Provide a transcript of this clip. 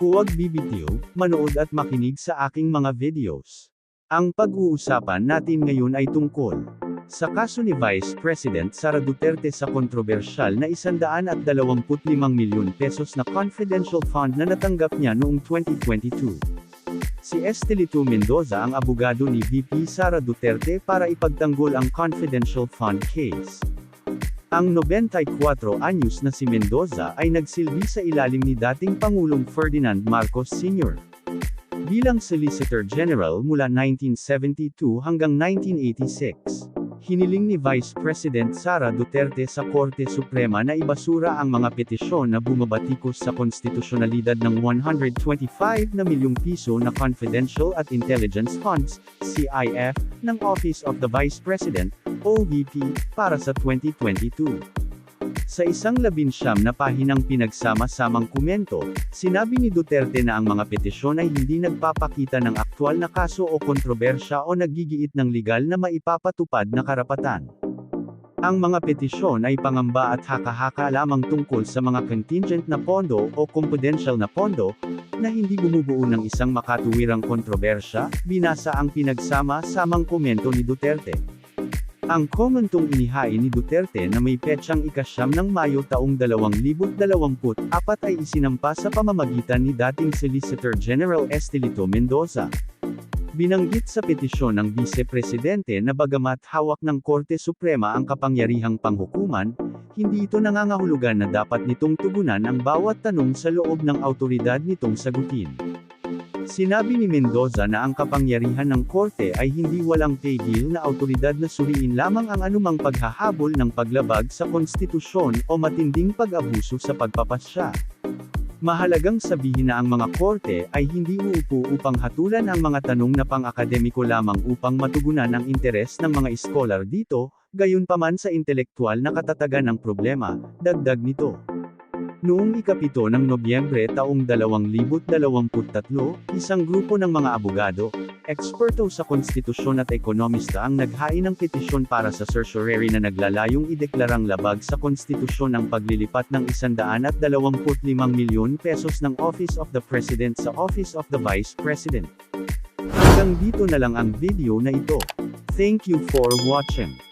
Huwag bibitiw, manood at makinig sa aking mga videos. Ang pag-uusapan natin ngayon ay tungkol sa kaso ni Vice President Sara Duterte sa kontrobersyal na 125 milyon pesos na confidential fund na natanggap niya noong 2022. Si Estelito Mendoza ang abogado ni VP Sara Duterte para ipagtanggol ang confidential fund case. Ang 94 anyos na si Mendoza ay nagsilbi sa ilalim ni dating Pangulong Ferdinand Marcos Sr. Bilang Solicitor General mula 1972 hanggang 1986. Hiniling ni Vice President Sara Duterte sa Korte Suprema na ibasura ang mga petisyon na bumabatikos sa konstitusyonalidad ng 125 na milyong piso na Confidential at Intelligence Funds, CIF, ng Office of the Vice President, OVP, para sa 2022. Sa isang labinsyam na pahinang pinagsama-samang komento, sinabi ni Duterte na ang mga petisyon ay hindi nagpapakita ng aktwal na kaso o kontrobersya o nagigiit ng legal na maipapatupad na karapatan. Ang mga petisyon ay pangamba at haka-haka lamang tungkol sa mga contingent na pondo o confidential na pondo, na hindi bumubuo ng isang makatuwirang kontrobersya, binasa ang pinagsama-samang komento ni Duterte. Ang komentong inihain ni Duterte na may petsang ikasyam ng Mayo taong 2024 ay isinampa sa pamamagitan ni dating Solicitor General Estelito Mendoza. Binanggit sa petisyon ng Vice Presidente na bagamat hawak ng Korte Suprema ang kapangyarihang panghukuman, hindi ito nangangahulugan na dapat nitong tugunan ang bawat tanong sa loob ng autoridad nitong sagutin. Sinabi ni Mendoza na ang kapangyarihan ng korte ay hindi walang tigil na autoridad na suriin lamang ang anumang paghahabol ng paglabag sa konstitusyon o matinding pag-abuso sa pagpapasya. Mahalagang sabihin na ang mga korte ay hindi uupo upang hatulan ang mga tanong na pang-akademiko lamang upang matugunan ang interes ng mga iskolar dito, gayunpaman sa intelektual na katatagan ng problema, dagdag nito. Noong ikapito ng Nobyembre taong 2023, isang grupo ng mga abogado, eksperto sa konstitusyon at ekonomista ang naghain ng petisyon para sa certiorari na naglalayong ideklarang labag sa konstitusyon ang paglilipat ng 125 milyon pesos ng Office of the President sa Office of the Vice President. Hanggang dito na lang ang video na ito. Thank you for watching.